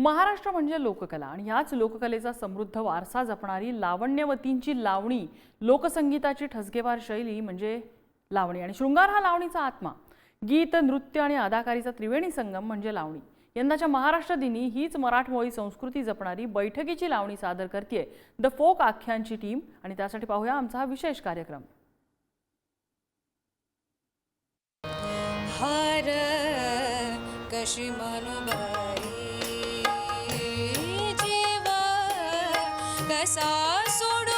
महाराष्ट्र म्हणजे लोककला आणि ह्याच लोककलेचा समृद्ध वारसा जपणारी लावण्यवतींची लावणी लोकसंगीताची ठसकेवार शैली म्हणजे लावणी. आणि शृंगार हा लावणीचा आत्मा. गीत नृत्य आणि अदाकारीचा त्रिवेणी संगम म्हणजे लावणी. यंदाच्या महाराष्ट्र दिनी हीच मराठमोळी संस्कृती जपणारी बैठकीची लावणी सादर करते द फोक आख्यांची टीम. आणि त्यासाठी पाहूया आमचा हा विशेष कार्यक्रम. हर कशी ਕਸਾ ਸੁਣ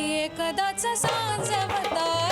एकदाच सांजवताया